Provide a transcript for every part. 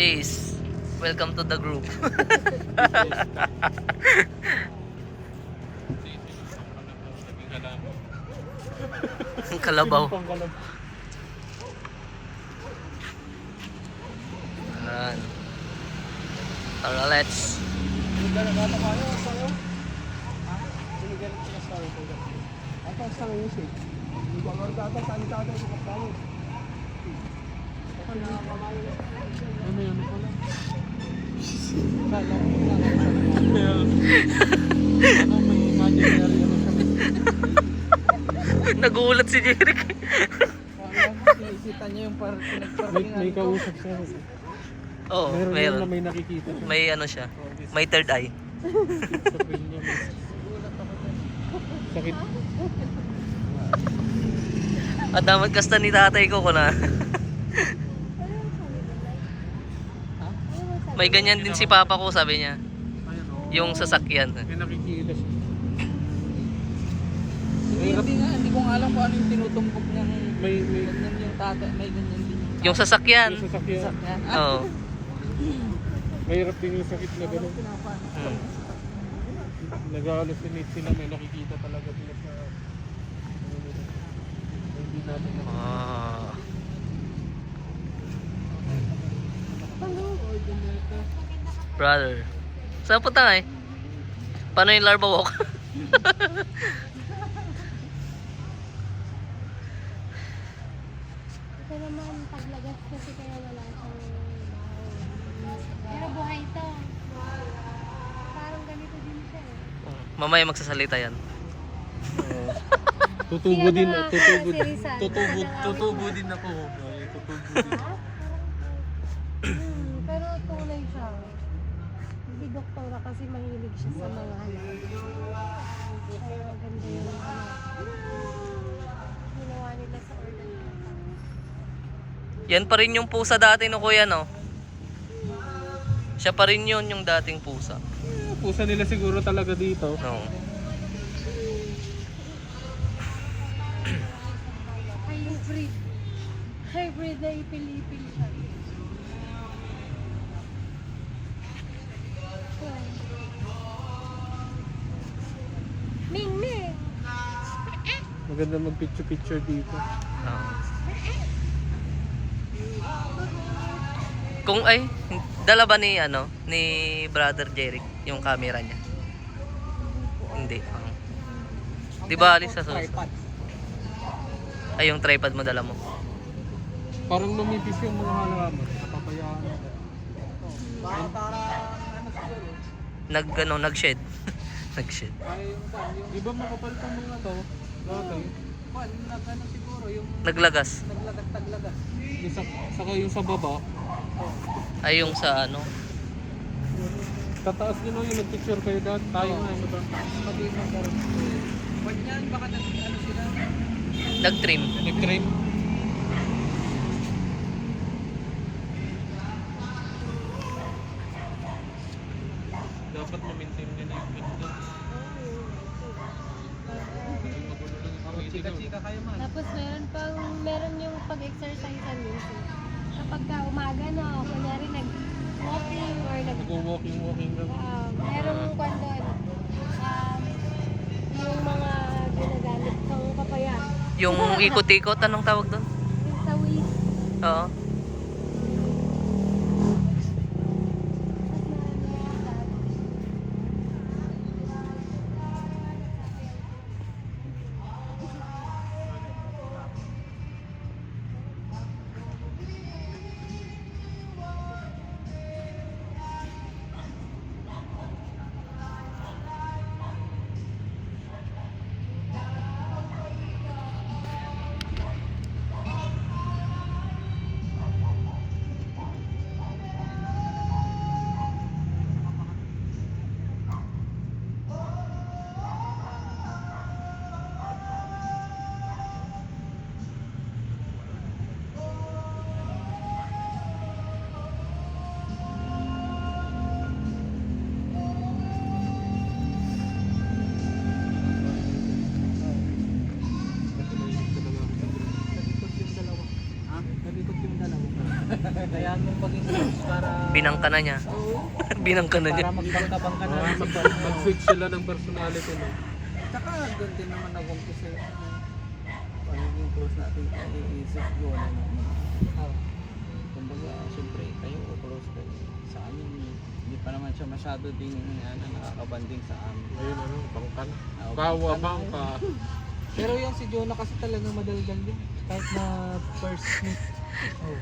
Sis, welcome to the group. Ang kalabaw. Ayan. Tara, let's. Ano yun pala? Ano may imaginary ano siya? Nagulat si Jeric. Kita niyo yung par May, may kausap siya. Oo, meron, meron. yun na may nakikita siya. May ano siya. May third eye. Niya. Sakit. At damat kasta ni tatay ko ko na. May ganyan din si papa ko sabi niya. Yung sasakyan. May nakikita siya. Hindi, hindi nga, hindi ko nga alam kung ano yung tinutumbok niyang May, may, ganyan yung tata, may ganyan din yung Yung sasakyan. yung sasakyan. sasakyan. Oo. Mahirap din yung sakit na gano'n. Hmm. Nag-hallucinate sila. May nakikita talaga sila sa... Hindi natin na... Ah. Brother. Saan punta nga eh? Paano yung larva walk? Ito naman, paglagas kasi kaya wala siyang. Pero buhay to. Parang ganito din siya eh. Mamaya magsasalita yan. Oo. tutubo din. Tutubo din. Tutubo, tutubo din ako. Tutubo din. Hmm, pero tunay siya. Doktora kasi mahilig siya sa mga anak. Kaya maganda yung ano. Ginawa nila sa organ. Yan pa rin yung pusa dati no kuya no? Siya pa rin yun yung dating pusa. Pusa nila siguro talaga dito. No. Hybrid. Hybrid na ipil-ipil Maganda mag-picture-picture dito. Oo. Kung ay dala ba ni ano ni brother Jeric yung camera niya? Hindi. Di ba alis sa sus? Tripod. Ay yung tripod mo dala mo. Parang lumipis yung mga halaman. Napabayaan. Baka para ano siguro. Nag ano nag-shed. nag-shed. Ay, yung kwan, yung Di ba makapal tong mga to? Dati. kwan, nag ano siguro, yung Naglagas. naglagat-taglagas. Yung sa, saka yung sa baba. Ay yung sa ano. Tataas din o yung nag-picture kayo dati. Tayo nga. Diba? Pati yung magkaroon. Baka nag ano sila. Nag-trim. Nag-trim. Lang. uh, merong kwan doon. Um, yung mga ginagamit pang papaya. Yung ikot-ikot anong tawag doon? Yung sa waist. Oo. Binangka na niya. Binangka na niya. Para magbangka-bangka na. Ah, mag- mag-switch sila ng personality no. Tsaka doon din naman nag-umpisa yung ano, pagiging close natin kay Isis Gola naman. Ah. Kumbaga, siyempre, kayo close kayo. Sa amin, hindi pa naman siya masyado din ano, nakakabanding sa amin. Ayun ano, bangkan. Ah, Kawa bangkan. bangka. Pero yung si Jonah kasi talagang madaldal din. Kahit na first meet. Oh.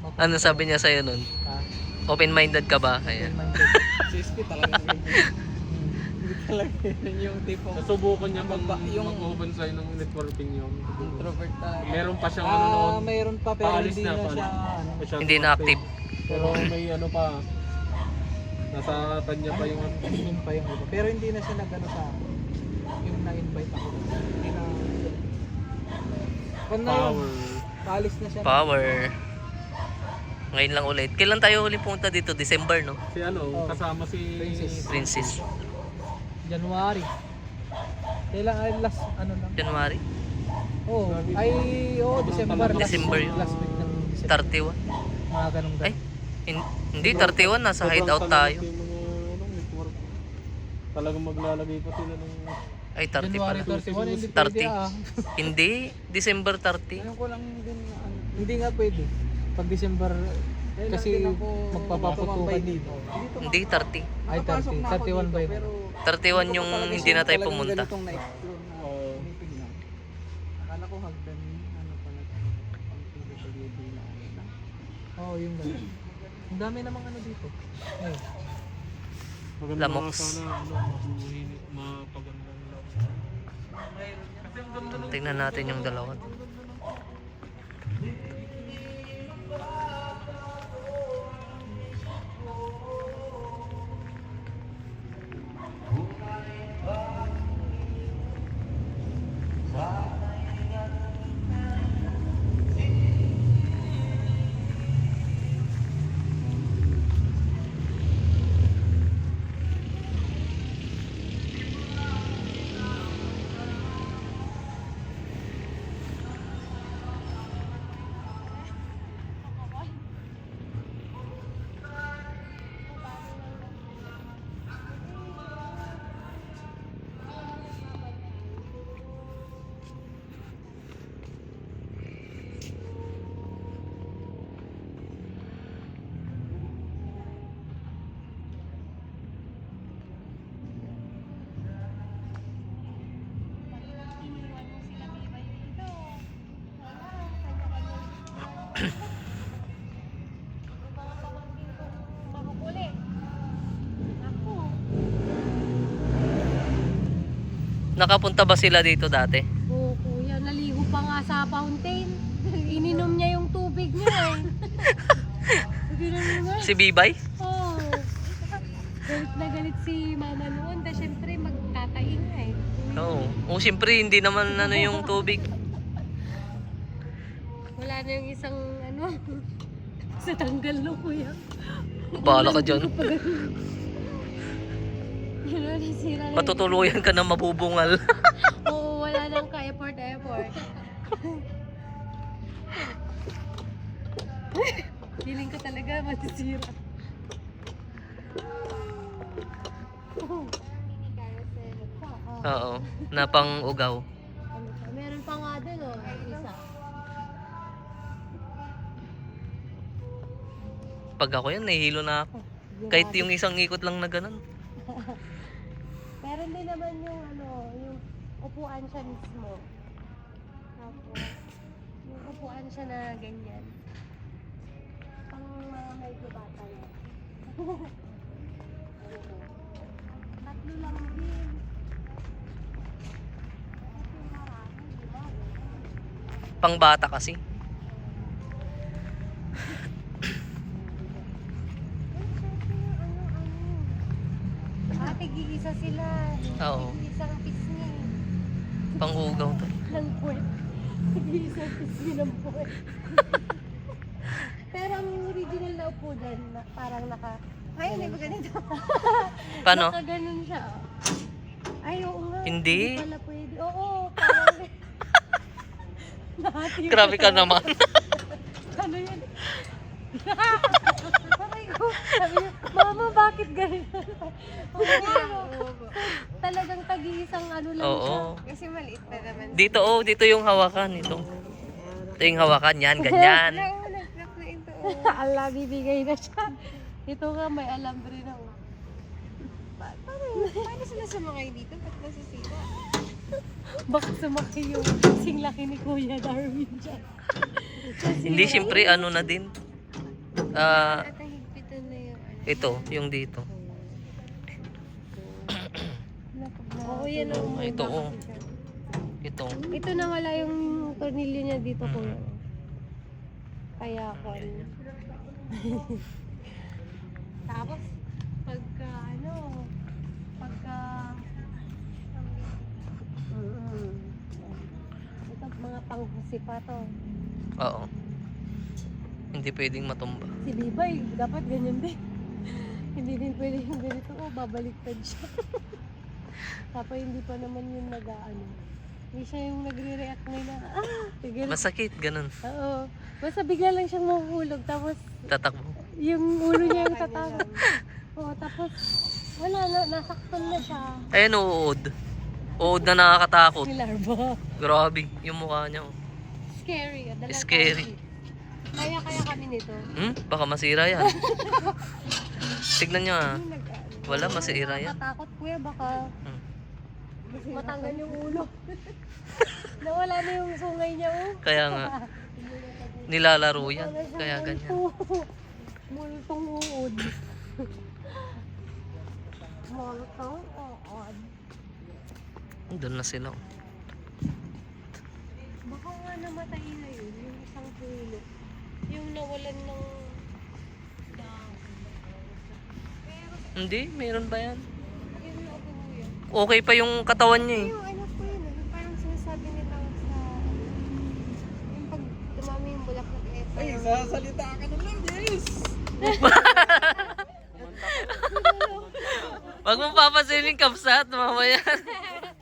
Ano sabi niya sa'yo nun? Ah, Open-minded ka ba? Ayan. minded. si Iski talagang ganyan. Hindi talaga yun yung tipong Nasubukan niya bang Magba- yung- mag-open sa'yo ng networking yun. introvert talaga. Meron pa siyang ano noon. Ah, mayroon pa pero Paalis hindi na, na, paalis. siya ano. Masyado Hindi na active. Pero may ano pa. Nasa kanya pa yung ano. Yun pa yung iba. Pero hindi na siya nagano sa akin. Yung na-invite ako. Hindi na Kung na yun, Power. paalis na siya. Power. Ngayon lang ulit. Kailan tayo uli punta dito? December, no? Si ano, Oh. kasama si Princess. Princess. January. Kailan ay last ano lang? January? Oh, ay oh, December. last- December yun. Last week ng December. 31? Mga ganun Ay, hin- hindi 31. Nasa hideout tayo. Ano. Talagang maglalagay pa sila ng Ay, 30 January pala. 31, hindi 30. pwede ah. Hindi, December 30. Ayun ko lang din ano. Hindi nga pwede. Pag December kasi magpapaputukan dito. Hindi, 30. Ay, 30. 31 ba yun? 31 yung hindi na tayo pumunta. Akala ko hagdan ano pala ang PWD na ano na. Oo, yung ganun. Ang dami namang ano dito. Ay, maganda Lamox. mga sana ano, lang. Tingnan natin yung dalawa. Nakapunta ba sila dito dati? Oo, kuya. Naligo pa nga sa fountain. Ininom niya yung tubig niya eh. Si Bibay? Oo. Galit na galit si mama noon. Dahil syempre magtatayin nga eh. Oo. Oh, siyempre hindi naman ano yung tubig. Wala na yung isang ano. sa tanggal no kuya. Bahala ka dyan. Yun na, nasira na. Matutuluyan ka na mabubungal. Oo, wala nang ka-effort-effort. Feeling ko talaga masisira. Oo. Na pang ugaw. Meron pa nga dun oh, isa. Pag ako yan, nahihilo na ako. Kahit yung isang ikot lang na ganun. Meron din naman yung ano, yung upuan siya mismo. Tapos, yung upuan siya na ganyan. Pang mga may bata na. Tatlo lang din. Pang bata kasi. Ah, tig-iisa sila. Oo. Tig-isang pisngi Pang ugaw to. ng puwet. Tig-isang pisngi ng puwet. Pero ang original na upo dyan, na, parang naka... Ay, hindi ba ganito? Paano? Naka ganun siya. oh. Ay, oo nga. Hindi. pala pwede. Oo, parang... Nahati Grabe ka naman. ano yan? Ko, sabi niya, Mama, bakit ganyan? Talagang tag-iisang ano lang siya. Oo. Kasi maliit pa naman. Dito, oh, dito yung hawakan. Ito. Ito yung hawakan. Yan, ganyan. Oo, nag-crack na ito. oh. Ala, bibigay na siya. Ito nga, may alambre na. oh. Pa- Paano, paano sila sumakay dito? Ba't nasisira? Baka sumakay yung sing laki ni Kuya Darwin dyan. Hindi, siyempre, ano na din. Ah, At ang higpitan na yung ano. Ito, yung dito. Oo, yan o. Ah, ito, oh. Ito. Ito na wala yung tornilyo niya dito ko. Kaya ko. Tapos, pagka ano, pagka... Mm. Ito mga panghusi pa to. Oo. Hindi pwedeng matumba. Si Bibay, dapat ganyan din. Hindi din pwede yung ganito. Oh, babaliktad siya. Tapos hindi pa naman yung nag-ano. Hindi siya yung nagre-react ngayon na, ah, tigil. Masakit, ganun. Oo. Basta bigla lang siyang mahuhulog. Tapos Tatakbo. yung ulo niya yung tatakot. Oo, tapos wala na, nasaktan na siya. Ayan, uod. Uod na nakakatakot. Si Larva. Grabe, yung mukha niya. oh. Scary. ah, dalang Scary. Kaya kaya kami nito. Hmm? Baka masira yan. Tignan nyo ah. Wala, masira yan. Nakatakot kuya, baka Hmm. matanggal yung ulo. Nawala na yung sungay niya oh. Kaya nga, nilalaro yan. Wala siyang Kaya ganyan. multo. Multong uod. Multong uod. Doon na sila. oh. Baka nga namatay na yun, yung isang puno. Yung nawalan ng Hindi, meron ba yan? Okay pa yung katawan niya eh. Yung ano po yun, yung parang sinasabi nila sa, yung pag dumami yung bulaklak na ito. Ay, sasalita ka na lang, yes! Wag mo papasilin kapsat, mamaya.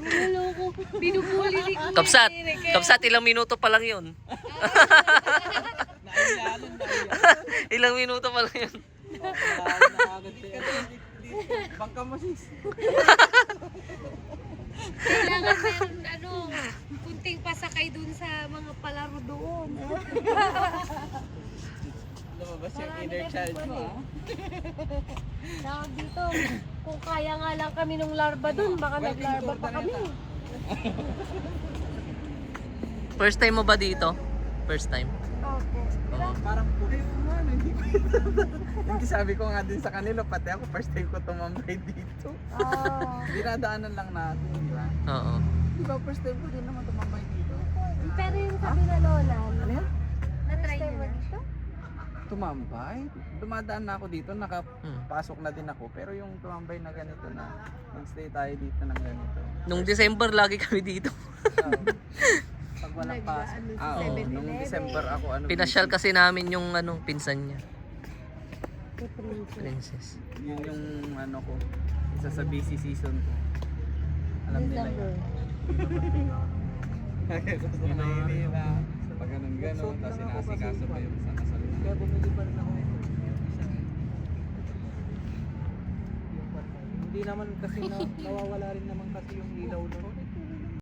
Niloloko. Binubuli ni kapsat, eh. Kapsat, ilang minuto pa lang yun. Ilang minuto pa lang yun. Bangka mo sis. Kailangan meron ano, kunting pasakay dun sa mga palaro doon. Lumabas yung inner child mo pala ah. Tawag dito, kung kaya nga lang kami nung larva dun, baka to pa kami. First time mo ba dito? First time? Opo. Oo. Parang ano, hindi sabi ko nga din sa kanila, pati ako first time ko tumambay dito. Oh. Dinadaanan lang natin, di ba? Oo. Di ba first time ko din naman tumambay dito? Pero yung sabi na lola, Ano yan? na-try niyo na dito? Tumambay? Dumadaan na ako dito, Hmm. nakapasok na din ako. Pero yung tumambay na ganito na, nag-stay tayo dito ng ganito. Nung December, lagi kami dito. So, pag walang pasok. Ah, oo. Nung December ako, ano, Pinasyal kasi namin yung ano, pinsan niya. Princess. Yun yung ano ko, isa sa busy season ko. Alam nila December. yun. Gusto na nila. Pag ganun ganun, tapos sinasikaso pa yung isang kasal na. Kaya bumili pa rin ako. Hindi naman kasi na, nawawala rin naman kasi yung